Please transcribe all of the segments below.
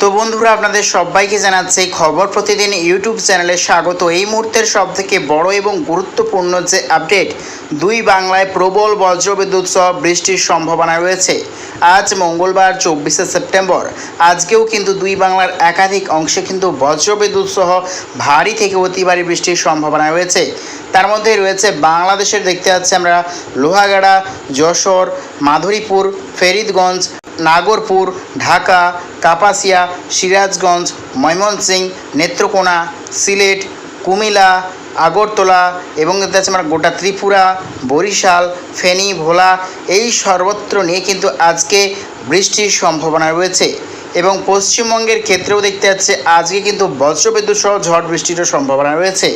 তো বন্ধুরা, আপনাদের সবাইকে জানাচ্ছি খবর প্রতিদিন ইউটিউব চ্যানেলে স্বাগত। এই মুহূর্তের সব থেকে বড় এবং গুরুত্বপূর্ণ যে আপডেট, দুই বাংলায় প্রবল বজ্রবিদ্যুৎ সহ বৃষ্টির সম্ভাবনা রয়েছে। আজ মঙ্গলবার, চব্বিশে সেপ্টেম্বর। আজকেও কিন্তু দুই বাংলার একাধিক অংশে কিন্তু বজ্রবিদ্যুৎ সহ ভারী থেকে অতি ভারী বৃষ্টির সম্ভাবনা রয়েছে। তার মধ্যে রয়েছে বাংলাদেশের, দেখতে পাচ্ছি আমরা লোহাগাড়া, যশোর, মাধুরীপুর, ফেরিদগঞ্জ নাগরপুর, ঢাকা, কাপাসিয়া, সিরাজগঞ্জ, ময়মনসিংহ, নেত্রকোনা, সিলেট, কুমিল্লা, আগরতলা এবং পাচ্ছি আমরা গোটা ত্রিপুরা, বরিশাল, ফেনী, ভোলা এই সর্বত্র নিয়ে কিন্তু আজকে বৃষ্টির সম্ভাবনা রয়েছে এবং পশ্চিমবঙ্গের ক্ষেত্রেও দেখতে যাচ্ছে আজকে কিন্তু বজ্রবিদ্যুৎ সহ ঝড় বৃষ্টিরও সম্ভাবনা রয়েছে।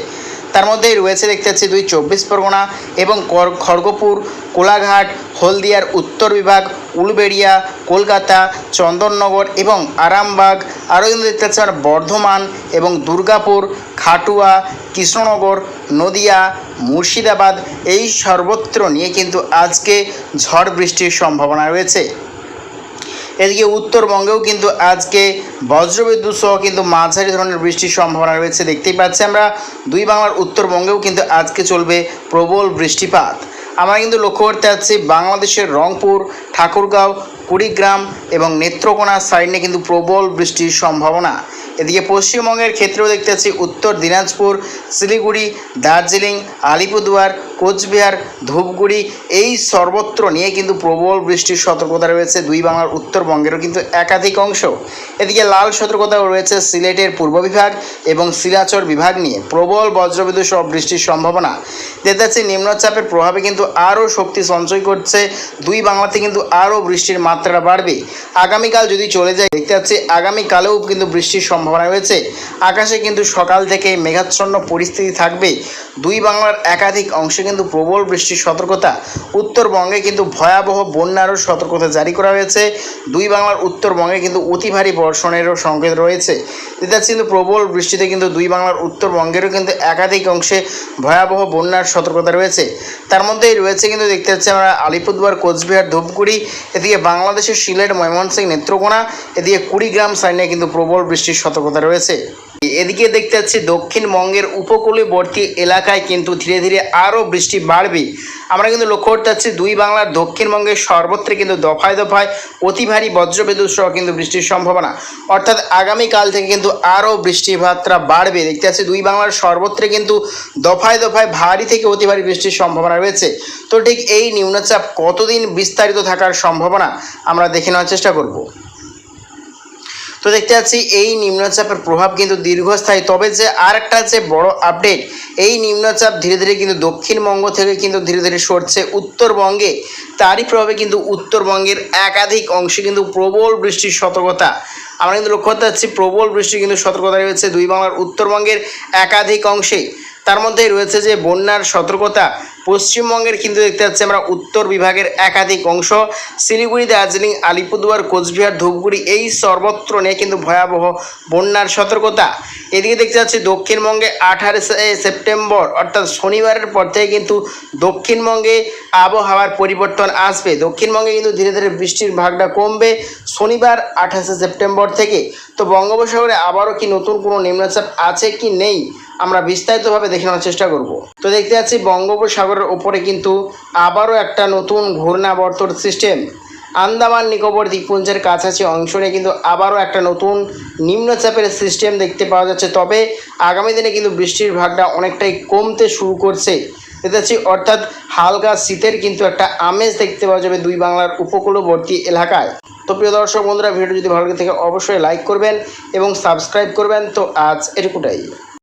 তার মধ্যেই রয়েছে, দেখতে পাচ্ছি দুই চব্বিশ পরগনা এবং খড়গপুর, কোলাঘাট, হলদিয়ার উত্তর বিভাগ, উলবেড়িয়া, কলকাতা, চন্দননগর এবং আরামবাগ। আরও কিন্তু দেখতে পাচ্ছি আমরা বর্ধমান এবং দুর্গাপুর, খাটুয়া, কৃষ্ণনগর, নদিয়া, মুর্শিদাবাদ, এই সর্বত্র নিয়ে কিন্তু আজকে ঝড় বৃষ্টির সম্ভাবনা রয়েছে। এদিকে উত্তরবঙ্গেও কিন্তু আজকে বজ্রবিদ্যুৎ সহ কিন্তু মাঝারি ধরনের বৃষ্টির সম্ভাবনা রয়েছে। দেখতেই পাচ্ছি আমরা দুই বাংলার উত্তরবঙ্গেও কিন্তু আজকে চলবে প্রবল বৃষ্টিপাত। আমরা কিন্তু লক্ষ্য করতে পারছি বাংলাদেশের রংপুর, ঠাকুরগাঁও, কুড়িগ্রাম এবং নেত্রকোনা সাইডে কিন্তু প্রবল বৃষ্টির সম্ভাবনা। এদিকে পশ্চিমবঙ্গের ক্ষেত্রেও দেখতে পাচ্ছি উত্তর দিনাজপুর, শিলিগুড়ি, দার্জিলিং, আলিপুরদুয়ার কোচবিহার, ধূপগুড়ি এই সর্বত্র নিয়ে কিন্তু প্রবল বৃষ্টির সতর্কতা রয়েছে। দুই বাংলার উত্তরবঙ্গেরও কিন্তু একাধিক অংশ। এদিকে লাল সতর্কতাও রয়েছে সিলেটের পূর্ব বিভাগ এবং শিলাচর বিভাগ নিয়ে। প্রবল বজ্রবিদ্যুৎ সহ বৃষ্টির সম্ভাবনা। দেখতে যাচ্ছে নিম্নচাপের প্রভাবে কিন্তু আরও শক্তি সঞ্চয় করছে। দুই বাংলাতে কিন্তু আরও বৃষ্টির মাত্রা বাড়বে। আগামীকাল যদি চলে যায়, দেখতে পাচ্ছি আগামীকালেও কিন্তু বৃষ্টির সম্ভাবনা রয়েছে। আকাশে কিন্তু সকাল থেকে মেঘাচ্ছন্ন পরিস্থিতি থাকবে। দুই বাংলার একাধিক অংশে কিন্তু প্রবল বৃষ্টির সতর্কতা। উত্তরবঙ্গে কিন্তু ভয়াবহ বন্যারও সতর্কতা জারি করা হয়েছে। দুই বাংলার উত্তরবঙ্গে কিন্তু অতি ভারী বর্ষণেরও সংকেত রয়েছে। দেখতে কিন্তু প্রবল বৃষ্টিতে কিন্তু দুই বাংলার উত্তরবঙ্গেরও কিন্তু একাধিক অংশে ভয়াবহ বন্যার সতর্কতা রয়েছে। তার মধ্যেই রয়েছে কিন্তু দেখতে পাচ্ছি আমরা আলিপুরদুয়ার, কোচবিহার, ধূপগুড়ি, এদিকে বাংলাদেশের সিলেট, ময়মনসিংহ, নেত্রকোনা, এদিকে কুড়িগ্রাম সাইনে কিন্তু প্রবল বৃষ্টির সতর্কতা রয়েছে। এদিকে দেখতে পাচ্ছি দক্ষিণবঙ্গের উপকূলবর্তী এলাকায় কিন্তু ধীরে ধীরে আরও বৃষ্টি বাড়বে। আমরা কিন্তু লক্ষ্য করতে পারছি দুই বাংলার দক্ষিণবঙ্গের সর্বত্র কিন্তু দফায় দফায় অতি ভারী বজ্রবিদ্যুৎ সহ কিন্তু বৃষ্টির সম্ভাবনা। অর্থাৎ আগামীকাল থেকে কিন্তু আরও বৃষ্টির মাত্রা বাড়বে। দেখতে পাচ্ছি দুই বাংলার সর্বত্র কিন্তু দফায় দফায় ভারী থেকে অতি ভারী বৃষ্টির সম্ভাবনা রয়েছে। তো ঠিক এই নিম্নচাপ কতদিন বিস্তারিত থাকার সম্ভাবনা আমরা দেখে নেওয়ার চেষ্টা করব। তো দেখতে পাচ্ছি এই নিম্নচাপের প্রভাব কিন্তু দীর্ঘস্থায়ী। তবে যে আর একটা যে বড় আপডেট এই নিম্নচাপ ধীরে ধীরে কিন্তু দক্ষিণবঙ্গ থেকে কিন্তু ধীরে ধীরে সরছে উত্তরবঙ্গে। তারই প্রভাবে কিন্তু উত্তরবঙ্গের একাধিক অংশে কিন্তু প্রবল বৃষ্টির সতর্কতা। আমরা কিন্তু লক্ষ্য করতে পারছি প্রবল বৃষ্টি কিন্তু সতর্কতা রয়েছে দুই বাংলার উত্তরবঙ্গের একাধিক অংশে। তার মধ্যেই রয়েছে যে বন্যার সতর্কতা। পশ্চিমবঙ্গের কিন্তু দেখতে পাচ্ছি আমরা উত্তর বিভাগের একাধিক অংশ। শিলিগুড়ি, দার্জিলিং, আলিপুরদুয়ার, কোচবিহার, ধূপগুড়ি এই সর্বত্র নিয়ে কিন্তু ভয়াবহ বন্যার সতর্কতা। এদিকে দেখতে পাচ্ছি দক্ষিণবঙ্গে আঠাশে সেপ্টেম্বর অর্থাৎ শনিবারের পর থেকে কিন্তু দক্ষিণবঙ্গে আবহাওয়ার পরিবর্তন আসবে। দক্ষিণবঙ্গে কিন্তু ধীরে ধীরে বৃষ্টির ভাগটা কমবে শনিবার আঠাশে সেপ্টেম্বর থেকে। তো বঙ্গোপসাগরে আবারও কি নতুন কোনো নিম্নচাপ আছে কি নেই? আমরা বিস্তারিতভাবে দেখে নেওয়ার চেষ্টা করব। তো দেখতে পাচ্ছি বঙ্গোপসাগরের ওপরে কিন্তু আবারও একটা নতুন ঘূর্ণাবর্তর সিস্টেম আন্দামান নিকোবর দ্বীপপুঞ্জের কাছাকাছি অংশ নিয়ে কিন্তু আবারও একটা নতুন নিম্নচাপের সিস্টেম দেখতে পাওয়া যাচ্ছে। তবে আগামী দিনে কিন্তু বৃষ্টির ভাগটা অনেকটাই কমতে শুরু করছে। দেখতে পাচ্ছি, অর্থাৎ হালকা শীতের কিন্তু একটা আমেজ দেখতে পাওয়া যাবে দুই বাংলার উপকূলবর্তী এলাকায়। তো প্রিয় দর্শক বন্ধুরা ভিডিও যদি ভালো লাগে থাকে, অবশ্যই লাইক করবেন এবং সাবস্ক্রাইব করবেন। তো আজ এটুকুটাই।